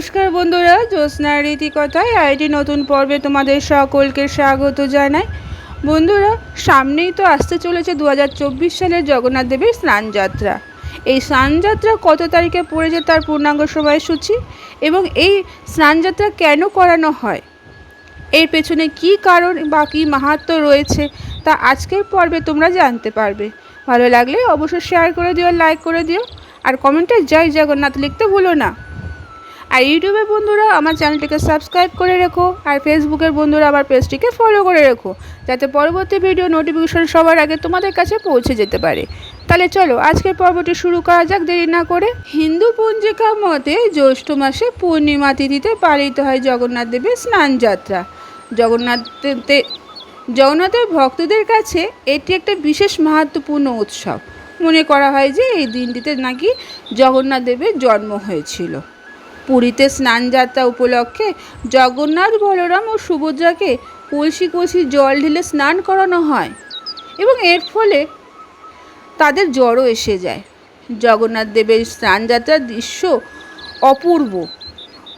নমস্কার বন্ধুরা, জ্যোৎস্নার রীতিকথায় আইটি নতুন পর্বে তোমাদের সকলকে স্বাগত জানাই। বন্ধুরা, সামনেই তো আসতে চলেছে দু হাজার চব্বিশ সালের জগন্নাথ দেবের স্নানযাত্রা। এই স্নানযাত্রা কত তারিখে পড়েছে তার পূর্ণাঙ্গ সময়সূচি এবং এই স্নানযাত্রা কেন করানো হয়? এর পেছনে কী কারণ বা কী মাহাত্ম্য রয়েছে তা আজকের পর্বে তোমরা জানতে পারবে। ভালো লাগলে অবশ্যই শেয়ার করে দিও লাইক করে দিও, আর কমেন্টে জয় জগন্নাথ লিখতে ভুলো না। আর ইউটিউবের বন্ধুরা আমার চ্যানেলটিকে সাবস্ক্রাইব করে রেখো, আর ফেসবুকের বন্ধুরা আমার পেজটিকে ফলো করে রেখো, যাতে পরবর্তী ভিডিও নোটিফিকেশন সবার আগে তোমাদের কাছে পৌঁছে যেতে পারে। তাহলে চলো, আজকের পর্বটি শুরু করা যাক, দেরি না করে। হিন্দু পঞ্জিকা মতে জ্যৈষ্ঠ মাসে পূর্ণিমা তিথিতে পালিত হয় জগন্নাথ দেবের স্নান যাত্রা। জগন্নাথ জগন্নাথের ভক্তদের কাছে এটি একটা বিশেষ মাহাত্মপূর্ণ উৎসব। মনে করা হয় যে এই দিনটিতে নাকি জগন্নাথ দেবের জন্ম হয়েছিল। পুরীতে স্নানযাত্রা উপলক্ষে জগন্নাথ, বলরাম ও সুভদ্রাকে কলসি কলসি জল ঢেলে স্নান করানো হয় এবং এর ফলে তাদের জ্বরও এসে যায়। জগন্নাথ দেবের স্নানযাত্রার দৃশ্য অপূর্ব।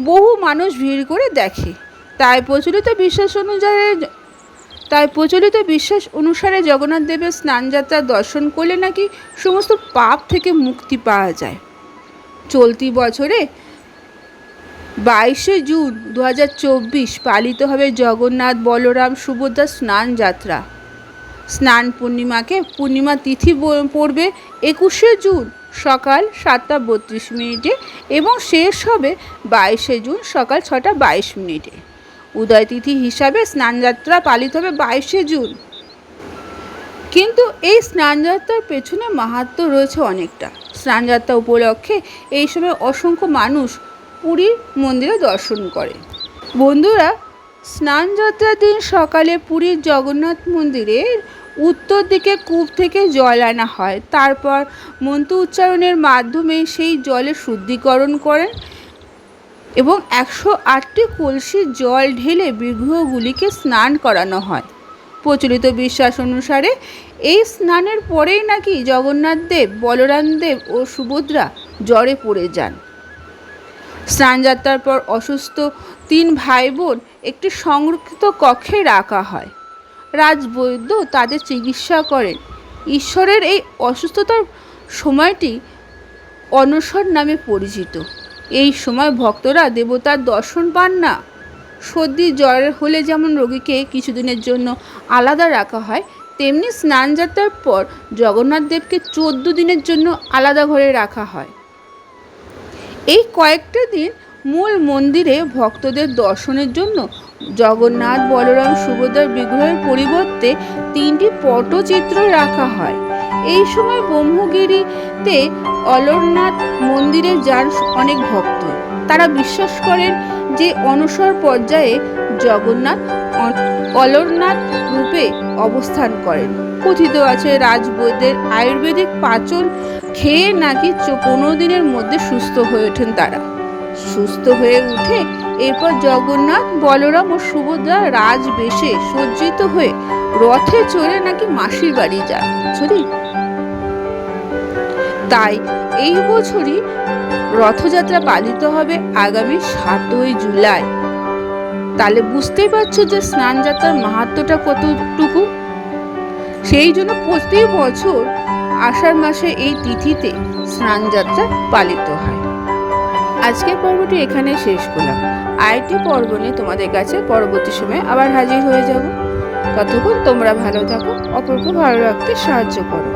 বহু মানুষ ভিড় করে দেখে। তাই প্রচলিত বিশ্বাস অনুযায়ী, তাই প্রচলিত বিশ্বাস অনুসারে জগন্নাথ দেবের স্নানযাত্রা দর্শন করলে নাকি সমস্ত পাপ থেকে মুক্তি পাওয়া যায়। চলতি বছরে বাইশে জুন দু হাজার চব্বিশ পালিত হবে জগন্নাথ বলরাম সুভদ্রা স্নান যাত্রা। স্নান পূর্ণিমাকে পূর্ণিমা তিথি পড়বে একুশে জুন সকাল সাতটা বত্রিশ মিনিটে এবং শেষ হবে বাইশে জুন সকাল ছটা বাইশ মিনিটে। উদয় তিথি হিসাবে স্নানযাত্রা পালিত হবে বাইশে জুন। কিন্তু এই স্নানযাত্রার পেছনে মাহাত্ম্য রয়েছে অনেকটা। স্নানযাত্রা উপলক্ষে এই সময় অসংখ্য মানুষ পুরীর মন্দিরে দর্শন করে। বন্ধুরা, স্নানযাত্রার দিন সকালে পুরীর জগন্নাথ মন্দিরের উত্তর দিকে কূপ থেকে জল আনা হয়। তারপর মন্ত্র উচ্চারণের মাধ্যমে সেই জলে শুদ্ধিকরণ করেন এবং একশো আটটি কলসির জল ঢেলে বিগ্রহগুলিকে স্নান করানো হয়। প্রচলিত বিশ্বাস অনুসারে এই স্নানের পরেই নাকি জগন্নাথ দেব, বলরাম দেব ও সুভদ্রা জ্বরে পড়ে যান। স্নানযাত্রার পর অসুস্থ তিন ভাই বোন একটি সংরক্ষিত কক্ষে রাখা হয়। রাজবৈদ্য তাদের চিকিৎসা করেন। ঈশ্বরের এই অসুস্থতার সময়টি অনসর নামে পরিচিত। এই সময় ভক্তরা দেবতার দর্শন পান না। সর্দি, জ্বর হলে যেমন রোগীকে কিছুদিনের জন্য আলাদা রাখা হয়, তেমনি স্নানযাত্রার পর জগন্নাথ দেবকে চোদ্দ দিনের জন্য আলাদা ঘরে রাখা হয়। এই কয়েকটা দিন মূল মন্দিরে ভক্তদের দর্শনের জন্য জগন্নাথ, বলরাম সুভদ্রার বিগ্রহের পরিবর্তে তিনটি পটচিত্র রাখা হয়। এই সময় ব্রহ্মগিরিতে অলরনাথ মন্দিরে যান অনেক ভক্ত। তারা বিশ্বাস করেন যে অনসর পর্যায়ে জগন্নাথ অলরনাথ রূপে অবস্থান করেন। কথিত আছে রাজবৈদ্যের আয়ুর্বেদিক পাচন খেয়ে নাকি পনেরো দিনের মধ্যে সুস্থ হয়ে ওঠেন তারা। সুস্থ হয়ে উঠে এরপর জগন্নাথ, বলরাম ও সুভদ্রা রাজবেশে সজ্জিত হয়ে রথে চড়ে নাকি মাসির বাড়ি যান। সরি তাই এই বছরই রথযাত্রা পালিত হবে আগামী সাতই জুলাই। তাহলে বুঝতেই পারছ যে স্নানযাত্রার মাহাত্ম্যটা কতটুকু? সেই জন্য প্রতি বছর আষাঢ় মাসে এই তিথিতে স্নানযাত্রা পালিত হয়। আজকের পর্বটি এখানে শেষ করলাম। আরেকটি পর্ব নিয়ে তোমাদের কাছে পরবর্তী সময়ে আবার হাজির হয়ে যাব। ততক্ষণ তোমরা ভালো থাকো, অপরকে ভালো রাখতে সাহায্য করো।